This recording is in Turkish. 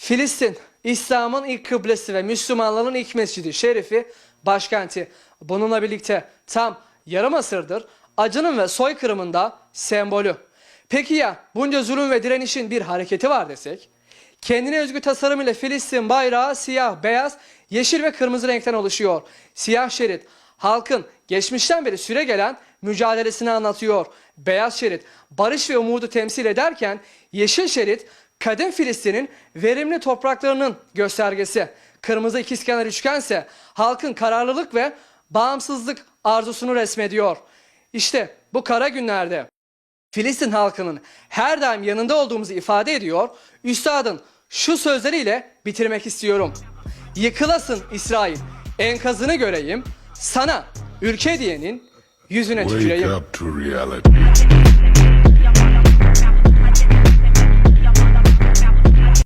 Filistin, İslam'ın ilk kıblesi ve Müslümanların ilk mescidi şerifi, başkenti. Bununla birlikte tam yarım asırdır acının ve soykırımın da sembolü. Peki ya bunca zulüm ve direnişin bir hareketi var desek? Kendine özgü tasarım ile Filistin bayrağı siyah, beyaz, yeşil ve kırmızı renkten oluşuyor. Siyah şerit halkın geçmişten beri süre gelen mücadelesini anlatıyor. Beyaz şerit barış ve umudu temsil ederken yeşil şerit kadim Filistin'in verimli topraklarının göstergesi. Kırmızı ikizkenar üçgense halkın kararlılık ve bağımsızlık arzusunu resmediyor. İşte bu kara günlerde Filistin halkının her daim yanında olduğumuzu ifade ediyor. Üstadın şu sözleriyle bitirmek istiyorum. Yıkılasın İsrail, enkazını göreyim, sana ülke diyenin yüzüne tüküreyim.